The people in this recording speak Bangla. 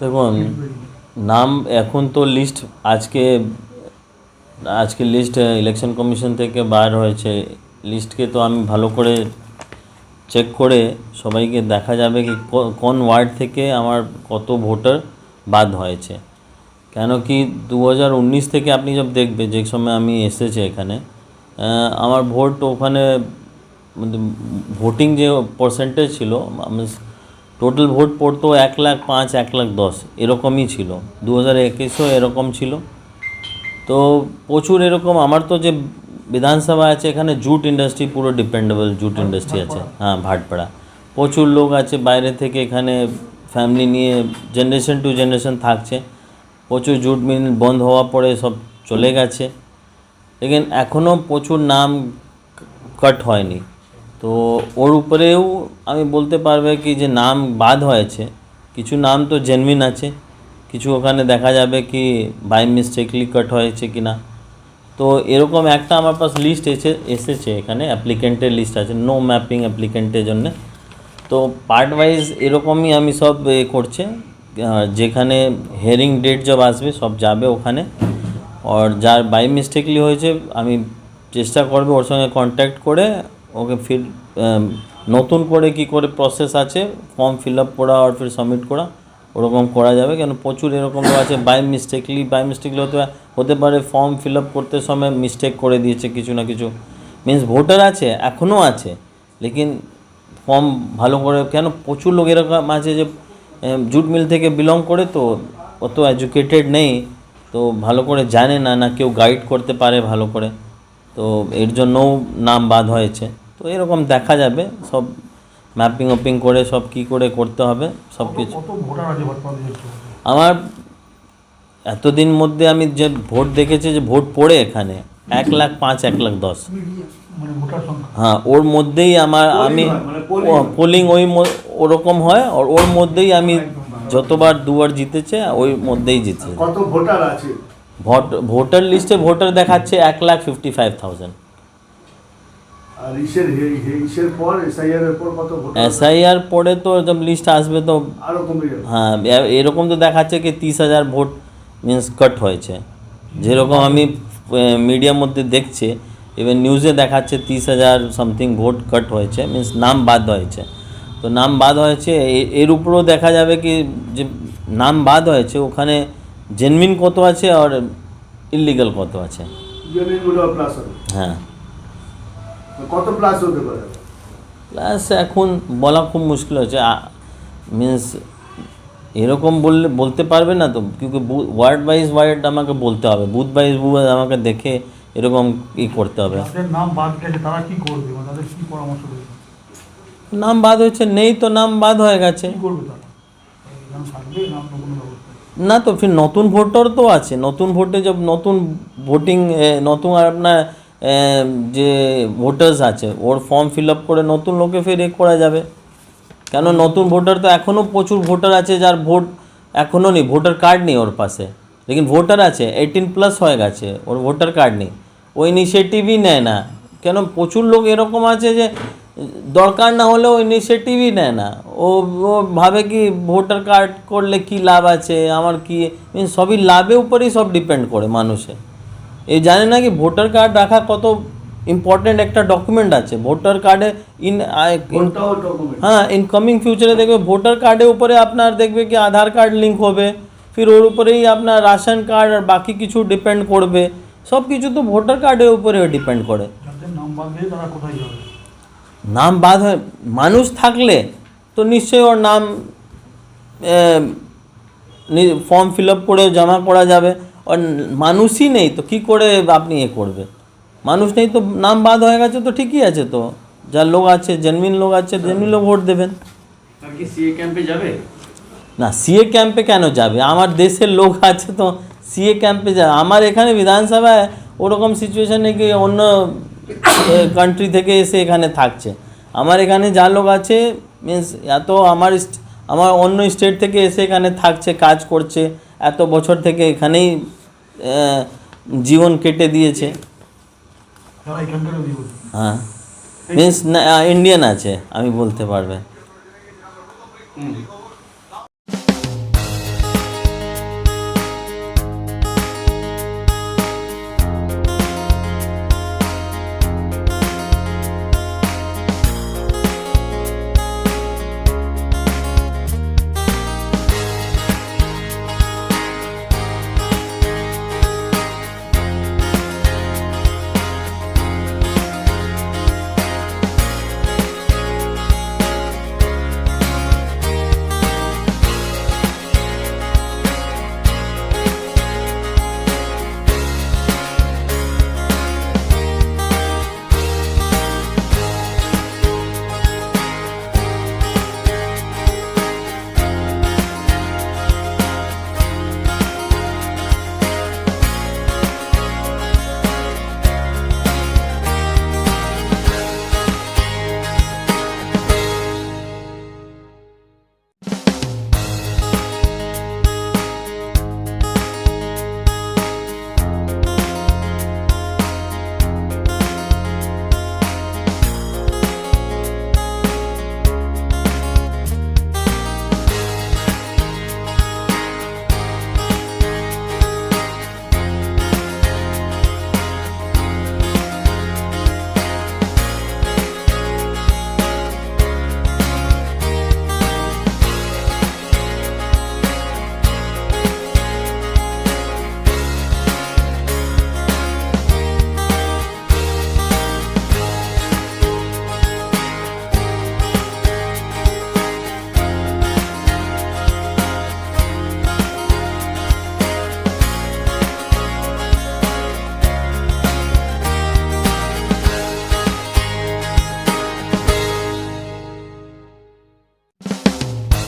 দেখুন, নাম এখন তো লিস্ট আজকে আজকে লিস্ট ইলেকশন কমিশন থেকে বার হয়েছে। লিস্টকে তো আমি ভালো করে চেক করে সবাইকে দেখা যাবে কি কোন ওয়ার্ড থেকে আমার কত ভোটার বাদ হয়েছে। কেন কি দু হাজার উনিশ থেকে আপনি সব দেখবে যে সময় আমি এসেছি এখানে আমার ভোট ওখানে ভোটিং যে পার্সেন্টেজ ছিল টোটাল ভোট পড়তো এক লাখ পাঁচ এক লাখ দশ। এরকমই ছিল। দু হাজার একুশেও এরকম ছিল। তো প্রচুর এরকম। আমার তো যে বিধানসভা আছে এখানে জুট ইন্ডাস্ট্রি পুরো ডিপেন্ডেবল জুট ইন্ডাস্ট্রি আছে। হ্যাঁ ভাটপাড়া। প্রচুর লোক আছে বাইরে থেকে এখানে ফ্যামিলি নিয়ে জেনারেশন টু জেনারেশন থাকছে। প্রচুর জুট মিল বন্ধ হওয়া পরে সব চলে গেছে। লেকিন এখনও প্রচুর নাম কাট হয়নি। তো ওর উপরেও আমি বলতে পারবে কি যে নাম বাদ হয়েছে। কিছু নাম তো জেনুইন আছে। কিছু ওখানে দেখা যাবে কি বাই মিস্টেকলি কাট হয়েছে কি না তো এরকম একটা আমার পাশ লিস্ট এসে, এসেছে এখানে অ্যাপ্লিকেন্টের লিস্ট আছে। নো ম্যাপিং অ্যাপ্লিকেন্টের জন্যে। তো পার্ট ওয়াইজ এরকমই আমি সব এ করছে। যেখানে হেয়ারিং ডেট জব আসবে, সব যাবে ওখানে। আর যার বাই মিস্টেকলি হয়েছে, আমি চেষ্টা করব ওর সঙ্গে কন্ট্যাক্ট করে ওকে ফির নতুন করে কি করে প্রসেস আছে ফর্ম ফিল আপ করা আর ফির সাবমিট করা, ওরকম করা যাবে, কেন প্রচুর এরকম আছে বাই মিস্টেকলি বাই মিস্টেকলি হতে হতে পারে ফর্ম ফিল আপ করতে সময় মিস্টেক করে দিয়েছে কিছু না কিছু। মিন্স ভোটার আছে এখনও আছে, লেকিন ফর্ম ভালো করে, কেন প্রচুর লোক এরকম আছে যে জুট মিল থেকে বিলং করে তো অত এডুকেটেড নেই, তো ভালো করে জানে না না কেউ গাইড করতে পারে ভালো করে, তো এর জন্যও নাম বাদ হয়েছে। এরকম দেখা যাবে সব ম্যাপিং ওপিং করে সব কি করে করতে হবে সব কিছু। কত ভোটার আছে বর্তমানে আমার এতদিন মধ্যে আমি যে ভোট দেখেছি যে ভোট পড়ে এখানে এক লাখ পাঁচ এক লাখ দশ। মানে ভোটার সংখ্যা? হ্যাঁ ওর মধ্যেই আমার আমি পোলিং ওই ম- ওরকম হয় আর ওর মধ্যেই আমি যতবার দুবার জিতেছে ওই মধ্যেই জিতেছে। কত ভোটার আছে? ভোটার লিস্টে ভোটার দেখাচ্ছে এক লাখ ফিফটি ফাইভ থাউজেন্ড আর ইসের হে- হে- ইসের পর এসআইআর এর পর কত ভোটার এসআইআর পরে তো যখন লিস্ট আসবে তো। আরও কমে যাবে। হ্যাঁ এরকম তো দেখাচ্ছে কি তিরিশ হাজার ভোট মিন্স কাট হয়েছে। যেরকম আমি মিডিয়ার মধ্যে দেখছি ইভেন নিউজে দেখাচ্ছে তিরিশ হাজার সামথিং ভোট কাট হয়েছে মিন্স নাম বাদ হয়েছে। তো নাম বাদ হয়েছে এর উপরেও দেখা যাবে কি যে নাম বাদ হয়েছে ওখানে জেনমিন কত আছে আর ইলিগাল কত আছে? হ্যাঁ। কত প্লাস হতে পারে? প্লাস এখন বলা খুব মুশকিল হচ্ছে মিন্স এরকম বললে বলতে পারবে না তো কিন্তু ওয়ার্ড ওয়াইজ ওয়ার্ড আমাকে বলতে হবে বুথ ওয়াইজ বুথ আমাকে দেখে এরকম ই করতে হবে। নাম বাদ গেছে তারা কি করবে? মানে তাদের কি পরামর্শ দেবে? নাম বাদ হয়েছে নেই তো নাম বাদ হয়ে গেছে। কি করবে তারা? নাম থাকবে নাম তো কোনো ব্যবস্থা না তো ফির নতুন ভোটার তো আছে নতুন ভোটে যে নতুন ভোটিং নতুন আর আপনার যে ভোটার্স আছে, ওর ফর্ম ফিল আপ করে নতুন লোকে ফের এ করা যাবে। কেন নতুন ভোটার তো এখনও প্রচুর ভোটার আছে যার ভোট এখনও নেই ভোটার কার্ড নেই ওর পাশে। লেকিন ভোটার আছে এইটিন প্লাস হয়ে গেছে, ওর ভোটার কার্ড নেই। ও ইনিশিয়েটিভই নেয় না। কেন প্রচুর লোক এরকম আছে যে, দরকার না হলেও ইনিশিয়েটিভই নেয় না। ও ও ভাবে কি ভোটার কার্ড করলে কি লাভ আছে, আমার কি সবই লাভের উপরেই সব ডিপেন্ড করে মানুষে এই জানে না কি ভোটার কার্ড রাখা কত ইম্পর্টেন্ট একটা ডকুমেন্ট আছে। ভোটার কার্ডে ইন হ্যাঁ ইনকামিং ফিউচারে দেখবে ভোটার কার্ডের উপরে আপনার দেখবে কি আধার কার্ড লিঙ্ক হবে ফির ওর উপরেই আপনার রাশন কার্ড আর বাকি কিছু ডিপেন্ড করবে। সব কিছু তো ভোটার কার্ডের উপরে ডিপেন্ড করে। নাম বাদ হয় মানুষ থাকলে তো নিশ্চয়ই ওর নাম ফর্ম ফিল আপ করে জমা করা যাবে। মানুষই নেই তো কি করে আপনি এ করবে মানুষ নেই তো নাম বাদ হয়ে গেছে তো ঠিকই আছে তো। যার লোক আছে জেনুইন লোক আছে জেনুইন লোক ভোট দেবেন। সিএ ক্যাম্পে যাবে? না সিএ ক্যাম্পে কেন যাবে? আমার দেশের লোক আছে তো সিএ ক্যাম্পে যাবে আমার এখানে বিধানসভায় ওরকম সিচুয়েশানে কি অন্য কান্ট্রি থেকে এসে এখানে থাকছে। আমার এখানে যা লোক আছে মিন্স এত আমার আমার অন্য স্টেট থেকে এসে এখানে থাকছে কাজ করছে এত বছর থেকে এখানেই জীবন কেটে দিয়েছে। হ্যাঁ। মিন্স ইন্ডিয়ান আছে আমি বলতে পারবে। হুম।